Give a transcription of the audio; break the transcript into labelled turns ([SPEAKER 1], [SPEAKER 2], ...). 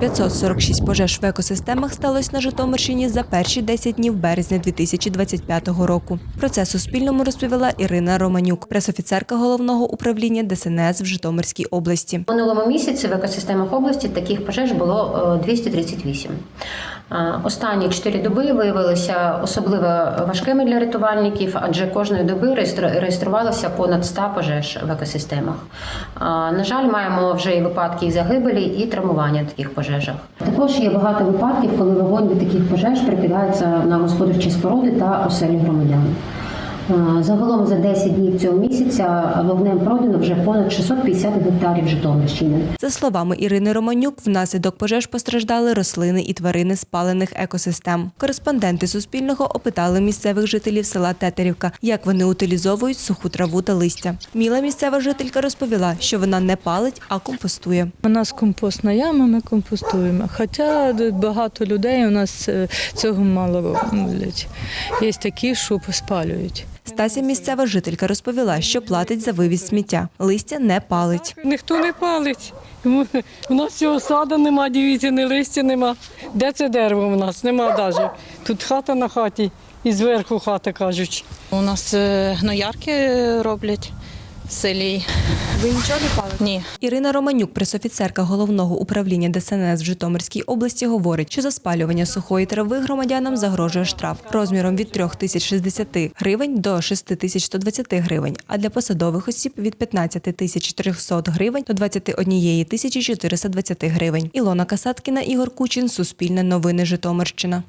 [SPEAKER 1] 546 пожеж в екосистемах сталося на Житомирщині за перші 10 днів березня 2025 року. Про це Суспільному розповіла Ірина Романюк, пресофіцерка головного управління ДСНС в Житомирській області.
[SPEAKER 2] Минулому місяці в екосистемах області таких пожеж було е, 238. Останні чотири доби виявилися особливо важкими для рятувальників, адже кожної доби реєстр- реєструвалося понад 100 пожеж в екосистемах. На жаль, маємо вже і випадки загибелі, і травмування в таких пожежах. Також є багато випадків, коли вогонь від таких пожеж прикидається на господарчі споруди та оселі громадян. Е, Загалом за 10 днів цього місяця вогнем пройдено вже понад 650 гектарів Житомирщини.
[SPEAKER 1] За словами Ірини Романюк, внаслідок пожеж постраждали рослини і тварини спалених екосистем. Кореспонденти Суспільного опитали місцевих жителів села Тетерівка, як вони утилізовують суху траву та листя. Міла місцева жителька розповіла, що вона не палить, а компостує.
[SPEAKER 3] У нас компостна яма, ми компостуємо. Хоча багато людей у нас е, цього мало роблять. Є такі, що спалюють.
[SPEAKER 1] Стася місцева жителька розповіла, що платить за вивіз сміття. Листя не палить.
[SPEAKER 4] Ніхто не палить. У нас цього саду нема, дивіться, ні листя нема. Де це дерево у нас? Нема навіть. Тут хата на хаті і зверху хата кажуть.
[SPEAKER 5] У нас е, гноярки роблять в селі.
[SPEAKER 1] Ви нічого не палите?
[SPEAKER 5] Ні.
[SPEAKER 1] Ірина Романюк, пресофіцерка головного управління ДСНС в Житомирській області, говорить, що за спалювання сухої трави громадянам загрожує штраф розміром від 3 тисяч 60 гривень до 6 тисяч 120 гривень, а для посадових осіб від 15 тисяч 300 гривень до 21 тисячі 420 гривень. Ілона Касаткіна, Ігор Кучин, Суспільне новини Житомирщина.